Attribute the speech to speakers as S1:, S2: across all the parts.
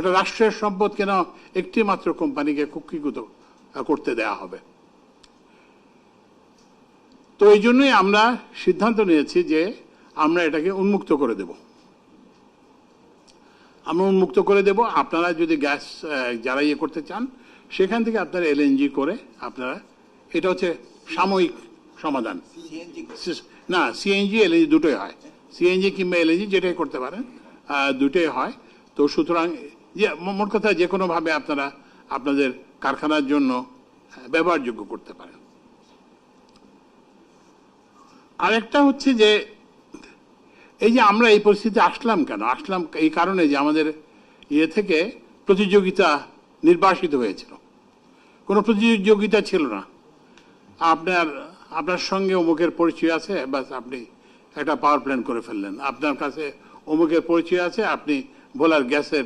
S1: একটা রাষ্ট্রের সম্পদ কেন একটি মাত্র কোম্পানিকে কুক্ষিগত করতে দেয়া হবে? তো এই জন্যই আমরা সিদ্ধান্ত নিয়েছি যে আমরা এটাকে উন্মুক্ত করে দেব। আমরা উন্মুক্ত করে দেব। আপনারা যদি গ্যাস যারা ইয়ে করতে চান সেখান থেকে আপনারা এলএনজি করে আপনারা এটা হচ্ছে সাময়িক সমাধান। না সিএনজি এলএনজি দুটোই হয়। সিএনজি কিংবা এলএনজি যেটাই করতে পারেন দুটোই হয়। তো সুতরাং যে মোট কথা যে কোনোভাবে আপনারা আপনাদের কারখানার জন্য ব্যবহারযোগ্য করতে পারেন। আরেকটা হচ্ছে যে, এই যে আমরা এই পরিস্থিতিতে আসলাম কেন? আসলাম এই কারণে যে আমাদের ইয়ে থেকে প্রতিযোগিতা নির্বাসিত হয়েছিল। কোনো প্রতিযোগিতা ছিল না। আপনার আপনার সঙ্গে অমুকের পরিচয় আছে বাস আপনি একটা পাওয়ার প্ল্যান্ট করে ফেললেন। আপনার কাছে অমুকের পরিচয় আছে, আপনি ভোলার গ্যাসের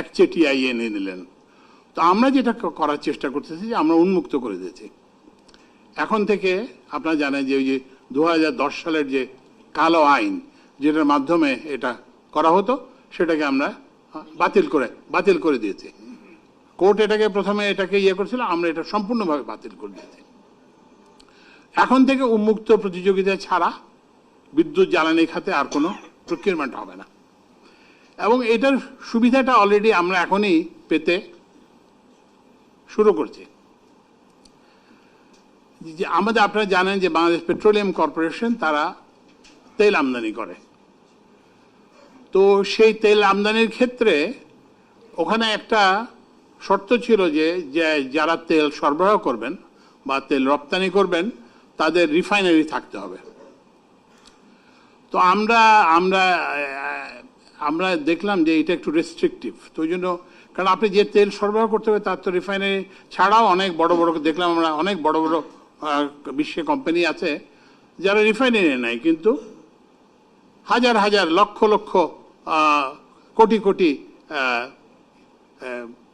S1: একচেটিয়া ইয়ে নিয়ে নিলেন। তো আমরা যেটা করার চেষ্টা করতেছি যে আমরা উন্মুক্ত করে দিয়েছি। এখন থেকে আপনারা জানেন যে ওই যে দু হাজার দশ সালের যে কালো আইন, যেটার মাধ্যমে এটা করা হতো, সেটাকে আমরা বাতিল করে বাতিল করে দিয়েছি। কোর্ট এটাকে প্রথমে এটাকে ইয়ে করেছিল, আমরা এটা সম্পূর্ণভাবে বাতিল করে দিয়েছি। এখন থেকে উন্মুক্ত প্রতিযোগিতা ছাড়া বিদ্যুৎ জ্বালানি খাতে আর কোনো প্রকিউরমেন্ট হবে না। এবং এটার সুবিধাটা অলরেডি আমরা এখনই পেতে শুরু করছি। যে আমাদের আপনারা জানেন যে বাংলাদেশ পেট্রোলিয়াম কর্পোরেশন তারা তেল আমদানি করে। তো সেই তেল আমদানির ক্ষেত্রে ওখানে একটা শর্ত ছিল যে, যারা তেল সরবরাহ করবেন বা তেল রপ্তানি করবেন, তাদের রিফাইনারি থাকতে হবে। তো আমরা আমরা আমরা দেখলাম যে এটা একটু রেস্ট্রিকটিভ তো ওই জন্য কারণ আপনি যে তেল সরবরাহ করতে হবে, তার তো রিফাইনারি ছাড়াও অনেক বড় বড় দেখলাম আমরা অনেক বড় বড় বিশ্বে কোম্পানি আছে, যারা রিফাইনারি নেয়, কিন্তু হাজার হাজার, লক্ষ লক্ষ কোটি কোটি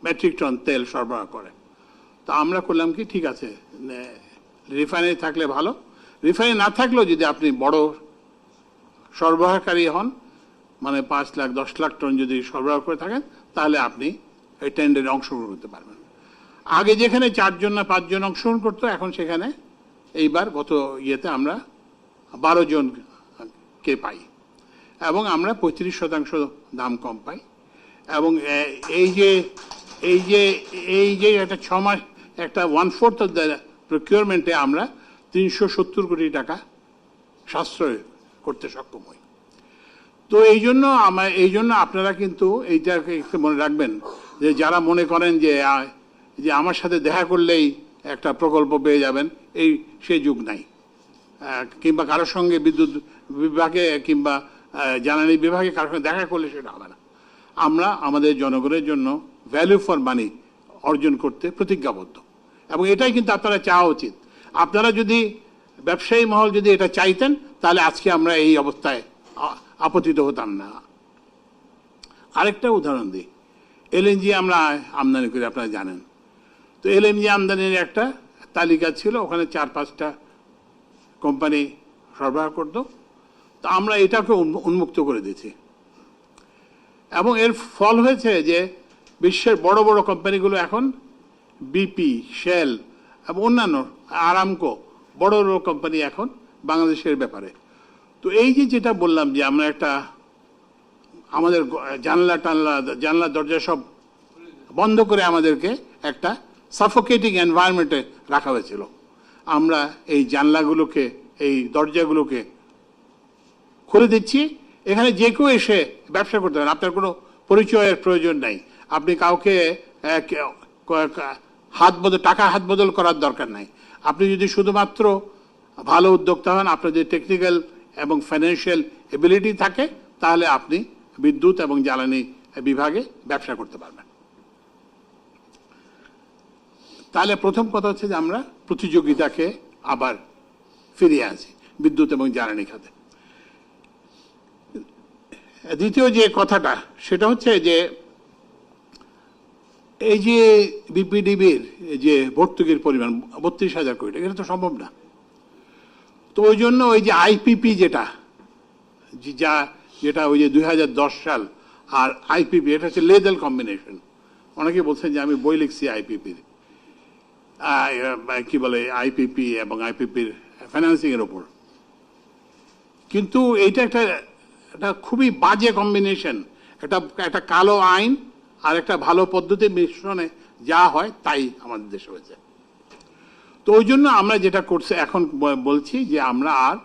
S1: মেট্রিক টন তেল সরবরাহ করে। তো আমরা করলাম কি, ঠিক আছে রিফাইনারি থাকলে ভালো। রিফাইনারি না থাকলেও যদি আপনি বড় সরবরাহকারী হন মানে পাঁচ লাখ, দশ লাখ টন যদি সরবরাহ করে থাকেন, তাহলে আপনি এই টেন্ডারে অংশগ্রহণ করতে পারবেন। আগে যেখানে চারজন না পাঁচজন অংশগ্রহণ করতো, এখন সেখানে এইবার গত ইয়েতে আমরা বারো জনকে পাই। এবং আমরা পঁয়ত্রিশ শতাংশ দাম কম পাই। এবং এই যে এই যে এই যে একটা ছ মাস, একটা ওয়ান ফোর্থ অফ দ্য প্রকিউরমেন্টে আমরা তিনশো সত্তর কোটি টাকা সাশ্রয় করতে সক্ষম হই। তো এই জন্য আমার, এই জন্য আপনারা কিন্তু এইটাকে একটু মনে রাখবেন যে যারা মনে করেন যে যে আমার সাথে দেখা করলেই একটা প্রকল্প পেয়ে যাবেন, এই সেই যুগ নাই। কিংবা কারোর সঙ্গে বিদ্যুৎ বিভাগে কিংবা জ্বালানি বিভাগে কারোর সঙ্গে দেখা করলে সেটা হবে না। আমরা আমাদের জনগণের জন্য ভ্যালু ফর মানি অর্জন করতে প্রতিজ্ঞাবদ্ধ। এবং এটাই কিন্তু আপনারা চাওয়া উচিত। আপনারা যদি ব্যবসায়ী মহল যদি এটা চাইতেন, তাহলে আজকে আমরা এই অবস্থায় আপতিত হতাম না। আরেকটা উদাহরণ দিই। এলএনজি আমরা আমদানি করি, আপনারা জানেন। তো এলএনজি আমদানির একটা তালিকা ছিল, ওখানে চার পাঁচটা কোম্পানি সরবরাহ করতো। তো আমরা এটাকে উন্মুক্ত করে দিয়েছি। এবং এর ফল হয়েছে যে বিশ্বের বড় বড় কোম্পানিগুলো এখন বিপি, শেল এবং অন্যান্য, আরামকো, বড় বড় কোম্পানি এখন বাংলাদেশের ব্যাপারে। তো এই যে যেটা বললাম যে আমরা একটা আমাদের জানলা টানলা, জানলা দরজা সব বন্ধ করে আমাদেরকে একটা সাফোকেটিং এনভায়রনমেন্টে রাখা হয়েছিল। আমরা এই জানলাগুলোকে, এই দরজাগুলোকে খুলে দিচ্ছি। এখানে যে কেউ এসে ব্যবসা করতে পারেন। আপনার কোনো পরিচয়ের প্রয়োজন নাই। আপনি কাউকে হাত বদল, টাকা হাত বদল করার দরকার নাই। আপনি যদি শুধুমাত্র ভালো উদ্যোক্তা হন আপনার যদি টেকনিক্যাল এবং ফাইন্যান্সিয়াল এবিলিটি থাকে, তাহলে আপনি বিদ্যুৎ এবং জ্বালানি বিভাগে ব্যবসা করতে পারবেন। তাহলে প্রথম কথা হচ্ছে যে আমরা প্রতিযোগিতাকে আবার ফিরিয়ে আনছি, বিদ্যুৎ এবং জ্বালানি খাতে। দ্বিতীয় যে কথাটা, সেটা হচ্ছে যে এই যে বিপিডিবির যে ভর্তুকির পরিমাণ, বত্রিশ হাজার কোটি টাকা, এটা তো সম্ভব না। তো ওই জন্য ওই যে আইপিপি যেটা, যা যেটা ওই যে দু হাজার দশ সাল আর আইপিপি, এটা হচ্ছে লেদাল কম্বিনেশন। অনেকে বলছেন যে আমি বই লিখছি আইপিপির। কি বলে, আইপিপি এবং আইপিপির ফাইন্যান্সিং এর ওপর। কিন্তু এইটা একটা একটা খুবই বাজে কম্বিনেশন একটা একটা কালো আইন আর একটা ভালো পদ্ধতির মিশ্রণে যা হয় তাই আমাদের দেশে হয়েছে। তো ওই জন্য আমরা যেটা করছে, এখন বলছি যে আমরা আর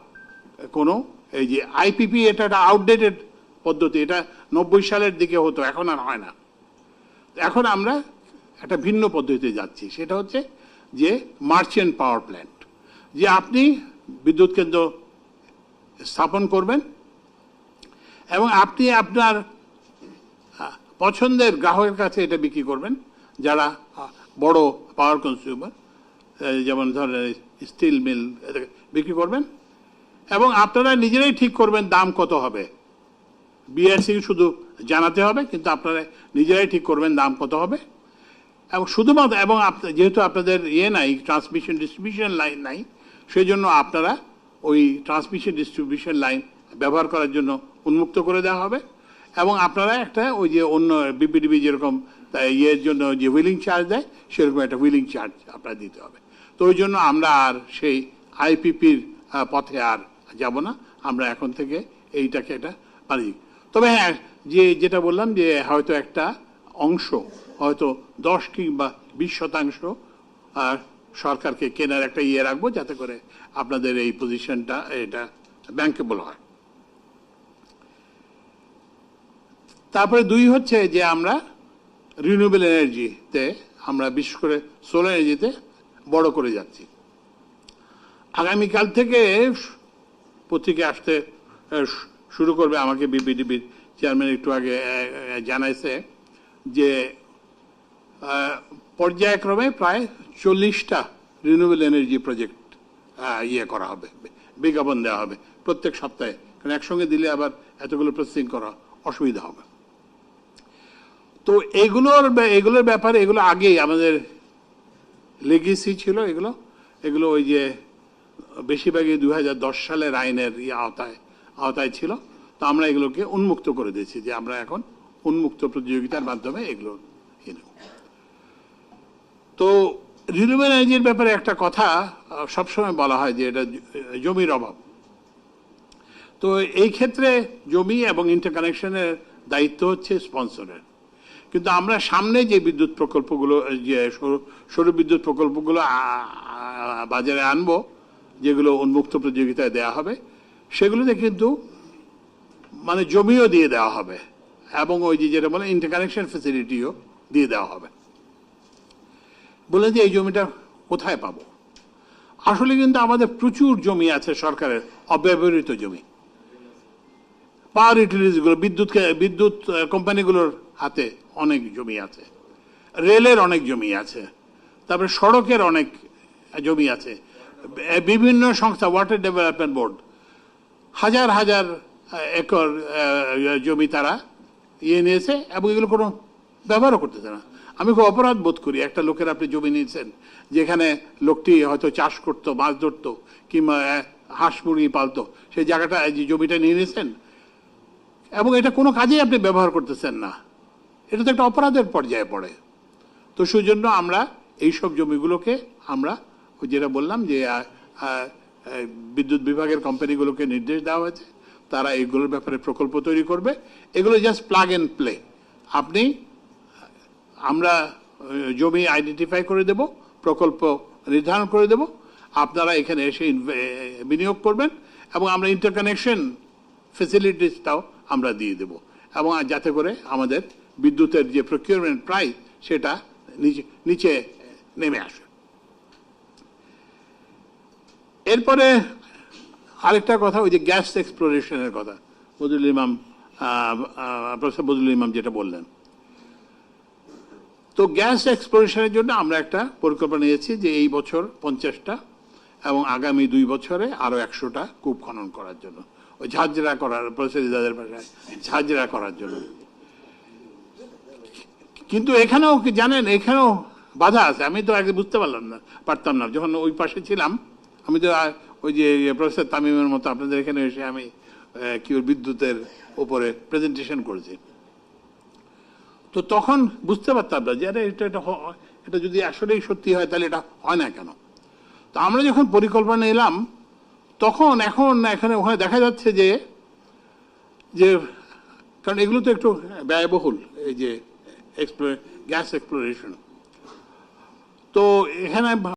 S1: কোনো এই যে আইপিপি এটা একটা আউটডেটেড পদ্ধতি, এটা নব্বই সালের দিকে হতো, এখন আর হয় না। এখন আমরা একটা ভিন্ন পদ্ধতিতে যাচ্ছি, সেটা হচ্ছে যে মার্চেন্ট পাওয়ার প্ল্যান্ট যে আপনি বিদ্যুৎ কেন্দ্র স্থাপন করবেন এবং আপনি আপনার পছন্দের গ্রাহকের কাছে এটা বিক্রি করবেন, যারা বড় পাওয়ার কনজিউমার যেমন ধরেন স্টিল মিল বিক্রি করবেন? এবং আপনারা নিজেরাই ঠিক করবেন দাম কত হবে। বিআরসি শুধু জানাতে হবে, কিন্তু আপনারা নিজেরাই ঠিক করবেন দাম কত হবে। এবং শুধুমাত্র, এবং যেহেতু আপনাদের ইয়ে নাই ট্রান্সমিশন ডিস্ট্রিবিউশন লাইন নাই সেই জন্য আপনারা ওই ট্রান্সমিশন ডিস্ট্রিবিউশন লাইন ব্যবহার করার জন্য উন্মুক্ত করে দেওয়া হবে। এবং আপনারা একটা ওই যে অন্য বিপিডিবি যেরকম ইয়ের জন্য যে হুইলিং চার্জ দেয়, সেরকম একটা হুইলিং চার্জ আপনারা দিতে হবে। তো ওই জন্য আমরা আর সেই আইপিপির পথে আর যাব না। আমরা এখন থেকে এইটাকে একটা পারি তবে হ্যাঁ যে যেটা বললাম যে হয়তো একটা অংশ, হয়তো দশ কিংবা বিশ শতাংশ সরকারকে কেনার একটা ইয়ে রাখব যাতে করে আপনাদের এই পজিশনটা এটা ব্যাংকেবল হয়। তারপরে দুই হচ্ছে যে আমরা রিনিউয়েবল এনার্জিতে আমরা বিশেষ করে সোলার এনার্জিতে বড় করে যাচ্ছি। আগামীকাল থেকে পত্রিকা আসতে শুরু করবে আমাকে বিপিডিবির চেয়ারম্যান একটু আগে জানাইছে যে পর্যায়ক্রমে প্রায় চল্লিশটা রিনিউয়েবল এনার্জি প্রজেক্ট ইয়ে করা হবে, বিজ্ঞাপন দেওয়া হবে প্রত্যেক সপ্তাহে। কারণ একসঙ্গে দিলে আবার এতগুলো প্রসেসিং করা অসুবিধা হবে। তো এগুলোর এগুলোর ব্যাপারে, এগুলো আগেই আমাদের লেগেসি ছিল এগুলো। এগুলো ওই যে বেশিরভাগই দু হাজার দশ সালের আইনের ইয়ে আওতায় আওতায় ছিল। তো আমরা এগুলোকে উন্মুক্ত করে দিয়েছি যে আমরা এখন উন্মুক্ত প্রতিযোগিতার মাধ্যমে এগুলো তো এনার্জির ব্যাপারে একটা কথা সবসময় বলা হয় যে এটা জমির অভাব। তো এই ক্ষেত্রে জমি এবং ইন্টারকানেকশনের দায়িত্ব হচ্ছে স্পন্সরের কিন্তু আমরা সামনে যে বিদ্যুৎ প্রকল্পগুলো, যে সৌর- বিদ্যুৎ প্রকল্পগুলো বাজারে আনব, যেগুলো উন্মুক্ত প্রতিযোগিতায় দেওয়া হবে, সেগুলোতে কিন্তু মানে জমিও দিয়ে দেওয়া হবে এবং ওই যে যেটা বলে ইন্টারকানেকশন ফেসিলিটিও দিয়ে দেওয়া হবে। বলে যে এই জমিটা কোথায় পাবো? আসলে কিন্তু আমাদের প্রচুর জমি আছে সরকারের, অব্যবহৃত জমি। পাওয়ার ইউটিলিটিসগুলো বিদ্যুৎ বিদ্যুৎ কোম্পানিগুলোর হাতে অনেক জমি আছে, রেলের অনেক জমি আছে, তারপরে সড়কের অনেক জমি আছে বিভিন্ন সংস্থা ওয়াটার ডেভেলপমেন্ট বোর্ড হাজার হাজার একর জমি তারা ইয়ে নিয়েছে এবং এগুলো কোনো ব্যবহারও করতেছে না। আমি খুব অপরাধ বোধ করি একটা লোকের আপনি জমি নিয়েছেন, যেখানে লোকটি হয়তো চাষ করতো, মাছ ধরতো, কিংবা হাঁস মুরগি পালতো, সেই জায়গাটা জমিটা নিয়ে নিয়েছেন, এবং এটা কোনো কাজেই আপনি ব্যবহার করতেছেন না। এটা তো একটা অপরাধের পর্যায়ে পড়ে। তো সেই জন্য আমরা এইসব জমিগুলোকে আমরা যেটা বললাম যে বিদ্যুৎ বিভাগের কোম্পানিগুলোকে নির্দেশ দেওয়া হয়েছে। তারা এইগুলোর ব্যাপারে প্রকল্প তৈরি করবে। এগুলো জাস্ট প্লাগ অ্যান্ড প্লে আপনি, আমরা জমি আইডেন্টিফাই করে দেব, প্রকল্প নির্ধারণ করে দেব। আপনারা এখানে এসে বিনিয়োগ করবেন এবং আমরা ইন্টারকানেকশন ফেসিলিটিসটাও আমরা দিয়ে দেব। এবং যাতে করে আমাদের বিদ্যুতের যে প্রকিউরমেন্ট প্রাইস সেটা নিচে নিচে নেমে আসে। এরপরে আরেকটা কথা, ওই যে গ্যাস এক্সপ্লোরেশনের কথা বদুল ইমাম প্রফেসর বদুল ইমাম যেটা বললেন। তো গ্যাস এক্সপ্লোরেশনের জন্য আমরা একটা পরিকল্পনা নিয়েছি যে এই বছর পঞ্চাশটা এবং আগামী দুই বছরে আরও একশোটা কূপ খনন করার জন্য। ওই ঝাঁঝরা করার, প্রফেসর ইজাদের ভাষায়, ঝাঁঝরা করার জন্য। কিন্তু এখানেও জানেন, এখানেও বাধা আছে। আমি তো আগে বুঝতে পারলাম না, পারতাম না। যখন ওই পাশে ছিলাম, আমি তো ওই যে প্রফেসর তামিমের মতো আপনাদের এখানে এসে আমি কি বিদ্যুতের উপরে প্রেজেন্টেশন করেছি। তো তখন বুঝতে পারতাম না যে, আরে, এটা এটা এটা যদি আসলেই সত্যি হয়, তাহলে এটা হয় না কেন? তো আমরা যখন পরিকল্পনা এলাম তখন এখন এখানে, ওখানে দেখা যাচ্ছে যে যে, কারণ এগুলো তো একটু ব্যয়বহুল, এই যে গ্যাস এক্সপ্লোরেশন তো এখানে